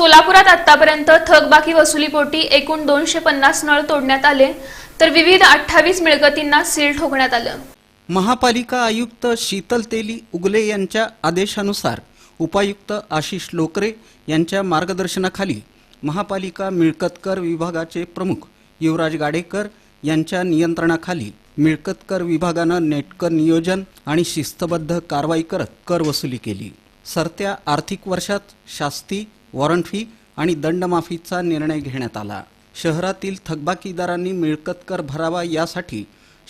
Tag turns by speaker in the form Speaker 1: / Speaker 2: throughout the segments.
Speaker 1: सोलापुरात आतापर्यंत थकबाकी वसुलीपोटी एकूण दोनशे पन्नास नळ तोडण्यात आले तर विविध अठ्ठावीस मिळकतींना सील ठोकण्यात आलं.
Speaker 2: महापालिका आयुक्त शीतल तेली उगले यांच्या आदेशानुसार उपायुक्त आशिष लोकरे यांच्या मार्गदर्शनाखाली महापालिका मिळकतकर विभागाचे प्रमुख युवराज गाडेकर यांच्या नियंत्रणाखाली मिळकतकर विभागानं नेटकर नियोजन आणि शिस्तबद्ध कारवाई करत कर वसुली केली. सरत्या आर्थिक वर्षात शास्ती वॉरंट फी आणि दंडमाफीचा निर्णय घेण्यात आला. शहरातील थकबाकीदारांनी मिळकत कर भरावा यासाठी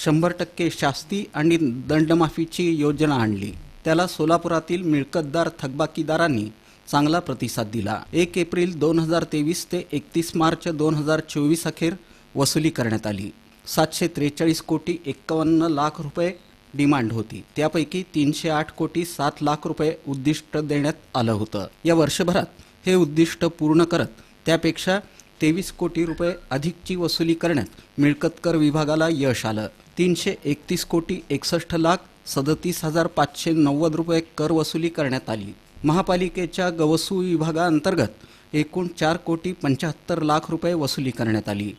Speaker 2: शंभर टक्के शास्ती आणि दंडमाफीची योजना आणली. त्याला सोलापुरातील मिळकतदार थकबाकीदारांनी चांगला प्रतिसाद दिला. एक एप्रिल दोन हजार तेवीस ते एकतीस मार्च दोन हजार चोवीस अखेर वसुली करण्यात आली. सातशे त्रेचाळीस कोटी एक्कावन्न लाख रुपये डिमांड होती. त्यापैकी तीनशे आठ कोटी सात लाख रुपये उद्दिष्ट देण्यात आलं होतं. या वर्षभरात हे उद्दिष्ट पूर्ण करत त्यापेक्षा तेवीस कोटी रुपये अधिकची वसुली करण्यात मिळकत कर विभागाला यश आलं. तीनशे एकतीस कोटी एकसष्ट लाख सदतीस हजार पाचशे नव्वद रुपये कर वसुली करण्यात आली. महापालिकेच्या गवसू विभागाअंतर्गत एकूण चार कोटी पंच्याहत्तर लाख रुपये वसुली करण्यात आली.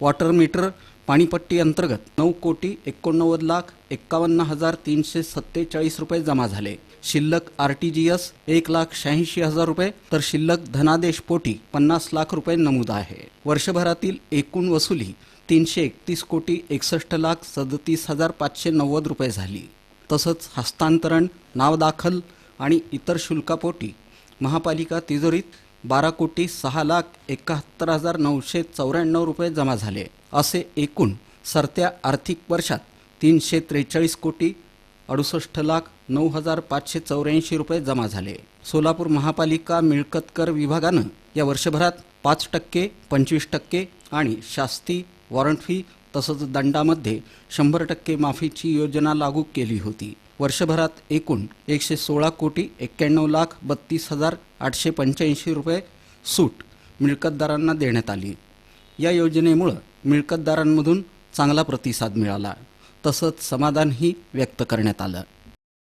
Speaker 2: वॉटर मीटर पाणीपट्टी अंतर्गत नऊ कोटी एकोणनव्वद लाख एक्कावन्न हजार तीनशे सत्तेचाळीस रुपये जमा झाले. शिल्लक आर टी जी एक लाख शहाऐंशी हजार रुपये तर शिल्लक धनादेश पोटी पन्नास लाख रुपये नमूद आहे. वर्षभरातील एकूण वसुली तीनशे एकतीस कोटी एकसष्ट लाख सदतीस हजार पाचशे नव्वद रुपये झाली. तसंच हस्तांतरण नाव दाखल आणि इतर शुल्कापोटी महापालिका तिजोरीत बारा कोटी सहा लाख एकाहत्तर हजार नऊशे चौऱ्याण्णव रुपये जमा झाले. असे एकूण सरत्या आर्थिक वर्षात तीनशे त्रेचाळीस कोटी अडुसष्ट लाख नऊ हजार पाचशे चौऱ्याऐंशी रुपये जमा झाले. सोलापूर महापालिका मिळकत कर विभागानं या वर्षभरात पाच टक्के पंचवीस टक्के आणि शास्ती वॉरंट फी तसंच दंडामध्ये शंभर टक्के माफीची योजना लागू केली होती. वर्षभरात एकूण एकशे सोळा कोटी एक्क्याण्णव लाख बत्तीस हजार आठशे पंच्याऐंशी रुपये सूट मिळकतदारांना देण्यात आली. या योजनेमुळं मिळकतदारांमधून चांगला प्रतिसाद मिळाला. तसंच समाधानही व्यक्त करण्यात आलं.